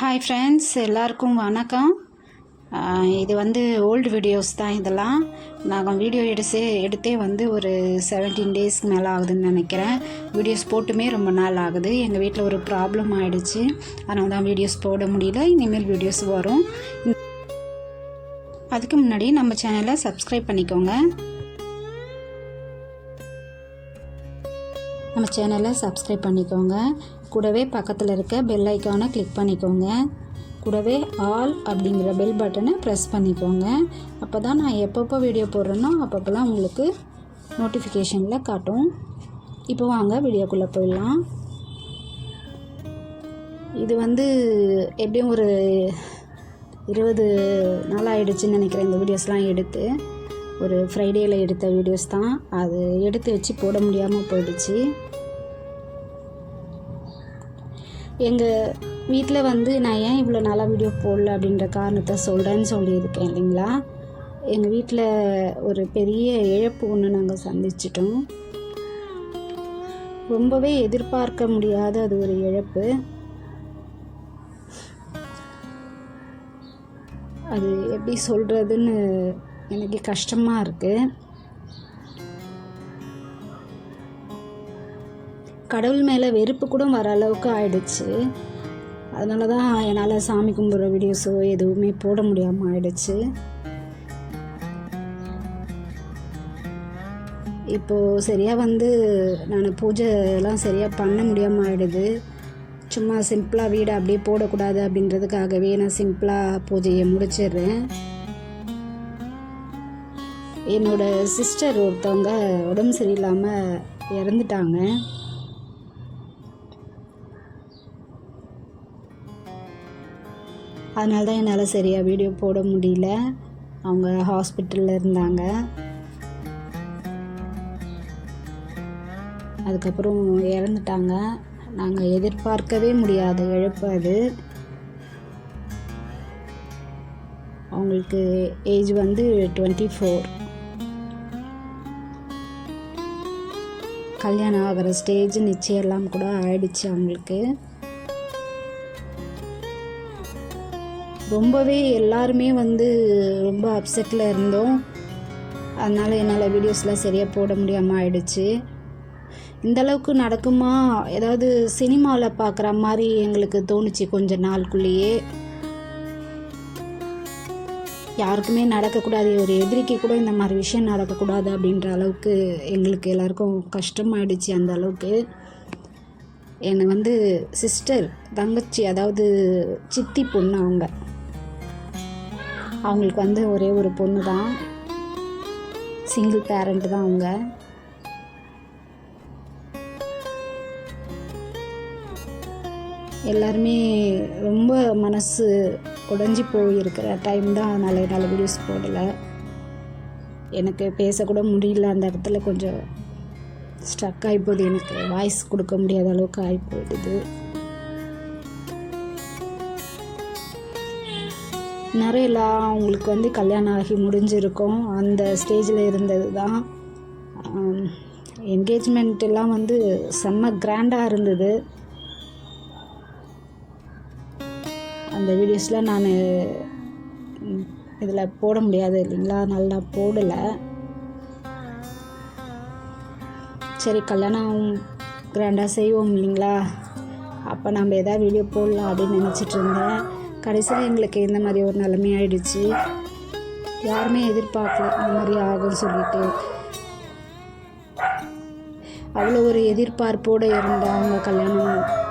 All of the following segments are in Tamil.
ஹாய் ஃப்ரெண்ட்ஸ் எல்லாருக்கும் வணக்கம். இது வந்து ஓல்டு வீடியோஸ் தான் இதெல்லாம். நாங்கள் வீடியோ எடுத்து எடுத்தே வந்து ஒரு செவன்டீன் டேஸ்க்கு மேலே ஆகுதுன்னு நினைக்கிறேன். வீடியோஸ் போட்டுமே ரொம்ப நாள் ஆகுது. எங்கள் வீட்டில் ஒரு ப்ராப்ளம் ஆகிடுச்சு அதனால தான் வீடியோஸ் போட முடியல. இனிமேல் வீடியோஸ் வரும். அதுக்கு முன்னாடி நம்ம சேனலை சப்ஸ்கிரைப் பண்ணிக்கோங்க. நம்ம சேனலை சப்ஸ்கிரைப் பண்ணிக்கோங்க. கூடவே பக்கத்தில் இருக்க பெல் ஐக்கானை கிளிக் பண்ணிக்கோங்க. கூடவே ஆல் அப்படிங்கிற பெல் பட்டனை ப்ரெஸ் பண்ணிக்கோங்க. அப்போ தான் நான் எப்பப்போ வீடியோ போடுறேனோ அப்பப்போலாம் உங்களுக்கு நோட்டிஃபிகேஷனில் காட்டும். இப்போ வாங்க வீடியோக்குள்ளே போயிடலாம். இது வந்து எப்படியும் ஒரு இருபது நாள் ஆகிடுச்சின்னு நினைக்கிறேன் இந்த வீடியோஸ்லாம் எடுத்து. ஒரு ஃப்ரைடேயில் எடுத்த வீடியோஸ் தான். அது எடுத்து வச்சு போட முடியாமல் போயிடுச்சு. எங்கள் வீட்டில் வந்து நான் ஏன் இவ்வளோ நாளாக வீடியோ போடல அப்படின்ற காரணத்தை சொல்கிறேன்னு சொல்லியிருக்கேன் இல்லைங்களா? எங்கள் வீட்டில் ஒரு பெரிய இழப்பு ஒன்று நாங்கள் சந்திச்சிட்டோம். ரொம்பவே எதிர்பார்க்க முடியாத அது ஒரு இழப்பு. அது எப்படி சொல்கிறதுன்னு எனக்கு கஷ்டமாக இருக்குது கடவுள் மேலே வெறுப்பு கூட வர அளவுக்கு ஆயிடுச்சு. அதனால தான் என்னால் சாமி கும்பிட்ற வீடியோஸோ எதுவுமே போட முடியாமல் ஆயிடுச்சு. இப்போது சரியாக வந்து நான் பூஜைலாம் சரியாக பண்ண முடியாமல் ஆயிடுது. சும்மா சிம்பிளாக வீடை அப்படியே போடக்கூடாது அப்படின்றதுக்காகவே நான் சிம்பிளாக பூஜையை முடிச்சிடுறேன். என்னோட சிஸ்டர் ஒருத்தவங்க உடம்பு சரியில்லாமல் இறந்துட்டாங்க. அதனால தான் என்னால் சரியாக வீடியோ போட முடியல. அவங்க ஹாஸ்பிட்டலில் இருந்தாங்க. அதுக்கப்புறம் இறந்துட்டாங்க. நாங்கள் எதிர்பார்க்கவே முடியாத இழப்பு அது. அவங்களுக்கு ஏஜ் வந்து டுவெண்ட்டி ஃபோர் கல்யாணம் ஆகிற ஸ்டேஜ் நிச்சயம்லாம் கூட ஆயிடுச்சு அவங்களுக்கு. ரொம்பவே எல்லாருமே வந்து ரொம்ப அப்செட்டில் இருந்தோம். அதனால் என்னால் வீடியோஸ்லாம் சரியாக போட முடியாமல் ஆயிடுச்சு. இந்த அளவுக்கு நடக்குமா? ஏதாவது சினிமாவில் பார்க்குற மாதிரி எங்களுக்கு தோணுச்சு கொஞ்ச நாளுக்குள்ளேயே யாருக்குமே நடக்கக்கூடாது ஒரு எதிரிக்கு கூட இந்த மாதிரி விஷயம் நடக்கக்கூடாது அப்படின்ற அளவுக்கு எங்களுக்கு எல்லாருக்கும் கஷ்டமாயிடுச்சு அந்த அளவுக்கு. என்னை வந்து சிஸ்டர் தங்கச்சி அதாவது சித்தி பொண்ணு அவங்க. அவங்களுக்கு வந்து ஒரே ஒரு பொண்ணு தான். சிங்கிள் பேரண்ட் தான் அவங்க. எல்லாருமே ரொம்ப மனசு உடஞ்சி போயிருக்கிற டைம் தான் அதனால் என்னால் வீடியோஸ் போடலை. எனக்கு பேசக்கூட முடியல. அந்த இடத்துல கொஞ்சம் ஸ்ட்ரக் ஆகி போகுது. எனக்கு வாய்ஸ் கொடுக்க முடியாத அளவுக்கு ஆகி நிறையலாம் அவங்களுக்கு வந்து கல்யாணம் ஆகி முடிஞ்சிருக்கும். அந்த ஸ்டேஜில் இருந்தது தான் என்கேஜ்மெண்ட் எல்லாம் வந்து செம்ம கிராண்டாக இருந்தது. அந்த வீடியோஸ்லாம் நான் இதில் போட முடியாது இல்லைங்களா? நல்லா போடலை. சரி கல்யாணம் கிராண்டாக செய்வோம் இல்லைங்களா? அப்போ நம்ம எதாவது வீடியோ போடலாம் அப்படின்னு நினச்சிட்டு இருந்தேன். கடைசியில் எங்களுக்கு இந்த மாதிரி ஒரு நிலைமை ஆயிடுச்சு யாருமே எதிர்பார்க்கல இந்த மாதிரி ஆகும்னு சொல்லிட்டு. அவ்வளோ ஒரு எதிர்பார்ப்போடு இருந்த அவங்க கல்யாணம்.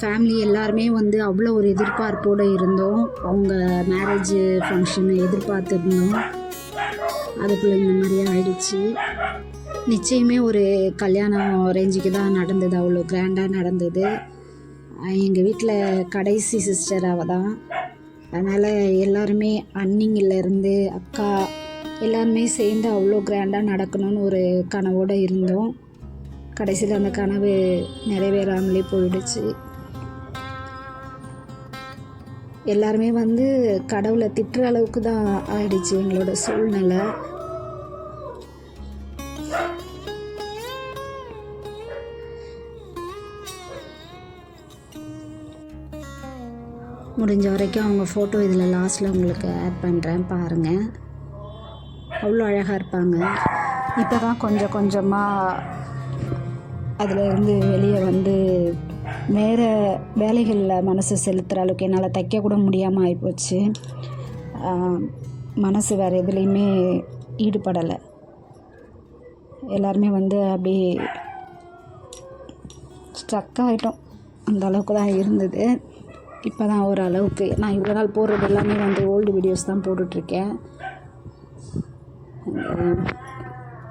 ஃபேமிலி எல்லாருமே வந்து அவ்வளோ ஒரு எதிர்பார்ப்போடு இருந்தோம். அவங்க மேரேஜ் ஃபங்க்ஷனை எதிர்பார்த்துருந்தோம். அதுக்குள்ளே இந்த மாதிரி ஆயிடுச்சு. நிச்சயமே ஒரு கல்யாணம் ரேஞ்சுக்கு தான் நடந்தது. அவ்வளோ கிராண்டாக நடந்தது. எங்கள் வீட்டில் கடைசி சிஸ்டர் அவ தான். அதனால் எல்லாருமே அன்னிங்கிலேருந்து அக்கா எல்லாருமே சேர்ந்து அவ்வளோ கிராண்டாக நடக்கணும்னு ஒரு கனவோடு இருந்தோம். கடைசியில் அந்த கனவு நிறைவேறாமலே போயிடுச்சு. எல்லாருமே வந்து கடவுளை திட்டுற அளவுக்கு தான் ஆயிடுச்சு எங்களோட சூழ்நிலை. முடிஞ்ச வரைக்கும் அவங்க ஃபோட்டோ இதில் லாஸ்ட்டில் உங்களுக்கு ஆட் பண்ணுறேன் பாருங்கள் அவ்வளோ அழகாக இருப்பாங்க. இப்போ தான் கொஞ்சம் கொஞ்சமாக அதில் இருந்து வெளியே வந்து வேறு வேலைகளில் மனசு செலுத்துகிற அளவுக்கு என்னால் தைக்க கூட முடியாமல் ஆகிப்போச்சு மனசு வேறு எதுலேயுமே ஈடுபடலை. எல்லாருமே வந்து அப்படியே ஸ்ட்ரக் ஆகிட்டோம் அந்த அளவுக்கு தான் இருந்தது. இப்போ தான் ஓரளவுக்கு நான் இவ்வளோ நாள் போடுறது எல்லாமே வந்து ஓல்டு வீடியோஸ் தான் போட்டுட்ருக்கேன்.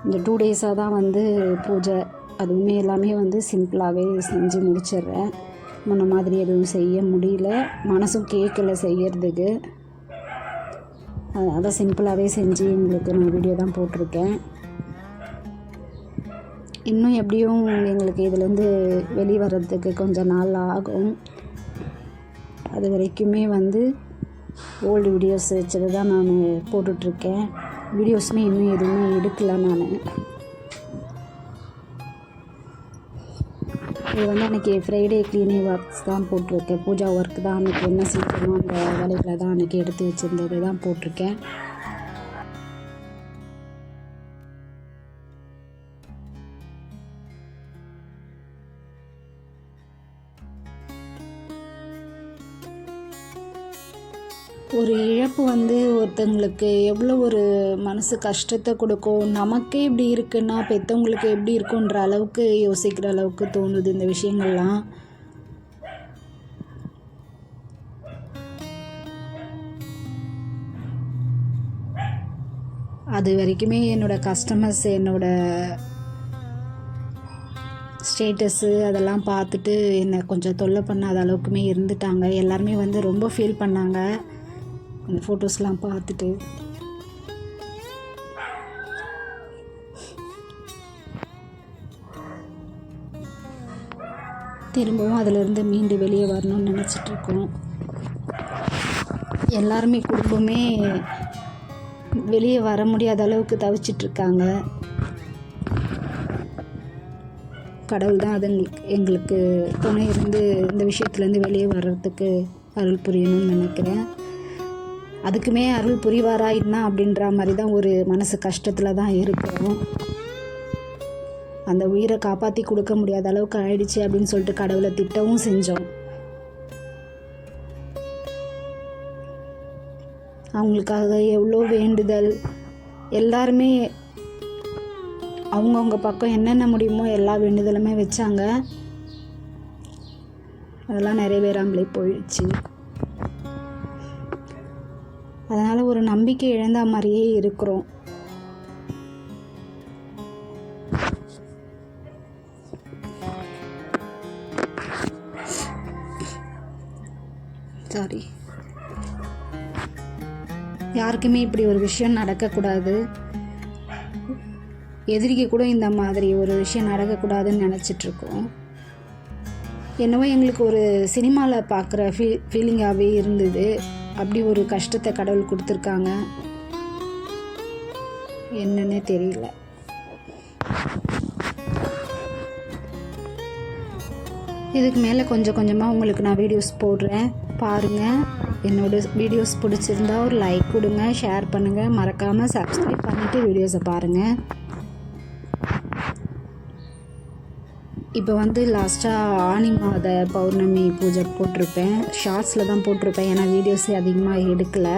இந்த டூ டேஸாக தான் வந்து பூஜை. அதுவுமே எல்லாமே வந்து சிம்பிளாகவே செஞ்சு முடிச்சிடுறேன். முன்ன மாதிரி எதுவும் செய்ய முடியல. மனசும் கேட்கல செய்யறதுக்கு. அதான் சிம்பிளாகவே செஞ்சு உங்களுக்கு நான் வீடியோ தான் போட்டிருக்கேன். இன்னும் எப்படியும் எங்களுக்கு இதுலேருந்து வெளியே வர்றதுக்கு கொஞ்சம் நாள் ஆகும். அது வரைக்குமே வந்து ஓல்டு வீடியோஸ் வச்சது தான் நான் போட்டுட்ருக்கேன் வீடியோஸுமே இன்னும் எதுவுமே எடுக்கல நான். இது வந்து அன்றைக்கி ஃப்ரைடே க்ளீனிங் ஒர்க்ஸ் தான் போட்டிருக்கேன். பூஜா ஒர்க் தான் அன்றைக்கி என்ன சீக்கிரமோ அந்த வேலைகளை தான் அன்றைக்கி எடுத்து வச்சுருந்தது தான் போட்டிருக்கேன். ஒரு இழப்பு வந்து ஒருத்தங்களுக்கு எவ்வளோ ஒரு மனசு கஷ்டத்தை கொடுக்கும்? நமக்கே இப்படி இருக்குன்னா பெற்றவங்களுக்கு எப்படி இருக்குன்ற அளவுக்கு யோசிக்கிற அளவுக்கு தோணுது இந்த விஷயங்கள்லாம். அது வரைக்குமே என்னோடய கஸ்டமர்ஸ் என்னோடய ஸ்டேட்டஸு அதெல்லாம் பார்த்துட்டு என்னை கொஞ்சம் தொல்லை பண்ணாத அளவுக்குமே இருந்துட்டாங்க. எல்லாருமே வந்து ரொம்ப ஃபீல் பண்ணாங்க. அந்த ஃபோட்டோஸ்லாம் பார்த்துட்டு. திரும்பவும் அதிலிருந்து மீண்டு வெளியே வரணும்னு நினச்சிட்ருக்கோம். எல்லாருமே குடும்பமே வெளியே வர முடியாத அளவுக்கு தவிச்சிட்ருக்காங்க. கடவுள் தான் அது எங்களுக்கு எங்களுக்கு துணை இருந்து இந்த விஷயத்துலேருந்து வெளியே வர்றதுக்கு அருள் புரியணும்னு நினைக்கிறேன். அதுக்குமே அருள் புரிவாரா என்ன அப்படின்ற மாதிரி தான் ஒரு மனசு கஷ்டத்தில் தான் இருக்கிறோம் அந்த உயிரை காப்பாற்றி கொடுக்க முடியாத அளவுக்கு ஆயிடுச்சு அப்படின்னு சொல்லிட்டு கடவுளை திட்டவும் செஞ்சோம். அவங்களுக்காக எவ்வளோ வேண்டுதல் எல்லாருமே அவங்கவுங்க பக்கம் என்னென்ன முடியுமோ எல்லா வேண்டுதலுமே வச்சாங்க. அதெல்லாம் நிறைவேறாமலே போயிடுச்சு. அதனால் ஒரு நம்பிக்கை இழந்த மாதிரியே இருக்கிறோம். சாரி யாருக்குமே இப்படி ஒரு விஷயம் நடக்கக்கூடாது. எதிரிக்கு கூட இந்த மாதிரி ஒரு விஷயம் நடக்கக்கூடாதுன்னு நினச்சிட்ருக்கோம். என்னவோ எங்களுக்கு ஒரு சினிமாவில் பார்க்குற ஃபீ ஃபீலிங்காகவே இருந்தது. அப்படி ஒரு கஷ்டத்தை கடவுள் கொடுத்துருக்காங்க. என்னன்னே தெரியல. இதுக்கு மேலே கொஞ்சம் கொஞ்சமாக உங்களுக்கு நான் வீடியோஸ் போடுறேன். பாருங்கள் என்னோடய வீடியோஸ் பிடிச்சிருந்தா ஒரு லைக் கொடுங்க ஷேர் பண்ணுங்கள் மறக்காமல் சப்ஸ்கிரைப் பண்ணிவிட்டு வீடியோஸை பாருங்கள் இப்போ வந்து லாஸ்ட்டாக ஆனி மாத பௌர்ணமி பூஜை போட்டிருப்பேன். ஷார்ட்ஸில் தான் போட்டிருப்பேன். ஏன்னா வீடியோஸே அதிகமாக எடுக்கலை.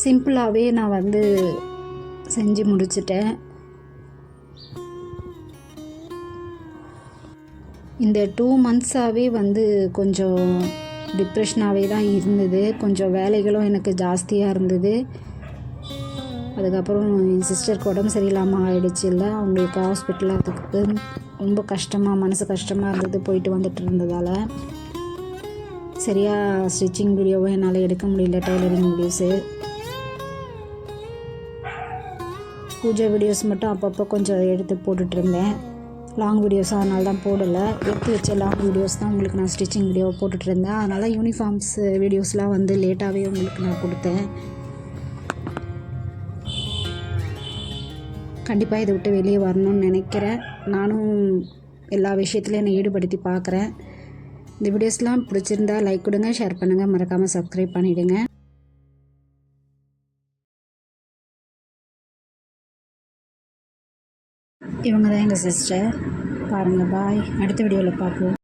சிம்பிளாகவே நான் வந்து செஞ்சு முடிச்சிட்டேன். இந்த டூ மந்த்ஸாகவே வந்து கொஞ்சம் டிப்ரெஷனாகவே தான் இருந்தது. கொஞ்சம் வேலைகளும் எனக்கு ஜாஸ்தியாக இருந்தது. அதுக்கப்புறம் என் சிஸ்டருக்கு உடம்பு சரியில்லாமல் ஆகிடுச்சு இல்லை. அவங்களுக்கு ஹாஸ்பிட்டல் அதுக்கு ரொம்ப கஷ்டமாக மனசு கஷ்டமாக இருந்தது போயிட்டு வந்துட்டு இருந்ததால். சரியாக ஸ்டிச்சிங் வீடியோவும் என்னால் எடுக்க முடியல டெய்லரிங் வீடியோஸு பூஜை வீடியோஸ் மட்டும் அப்பப்போ கொஞ்சம் எடுத்து போட்டுட்ருந்தேன் லாங் வீடியோஸ் அதனால தான் போடலை. எடுத்து வச்ச லாங் வீடியோஸ் தான் உங்களுக்கு நான் ஸ்டிச்சிங் வீடியோ போட்டுட்டு இருந்தேன். அதனால் யூனிஃபார்ம்ஸ் வீடியோஸ்லாம் வந்து லேட்டாகவே உங்களுக்கு நான் கொடுத்தேன். கண்டிப்பாக இதை விட்டு வெளியே வரணும்னு நினைக்கிறேன். நானும் எல்லா விஷயத்துலையும் என்னை ஈடுபடுத்தி பார்க்குறேன். இந்த வீடியோஸ்லாம் பிடிச்சிருந்தா லைக் கொடுங்க ஷேர் பண்ணுங்கள் மறக்காமல் சப்ஸ்கிரைப் பண்ணிவிடுங்க இவங்க தான் எங்கள் சிஸ்டர் பாருங்கள் பாய் அடுத்த வீடியோவில் பார்ப்போம்.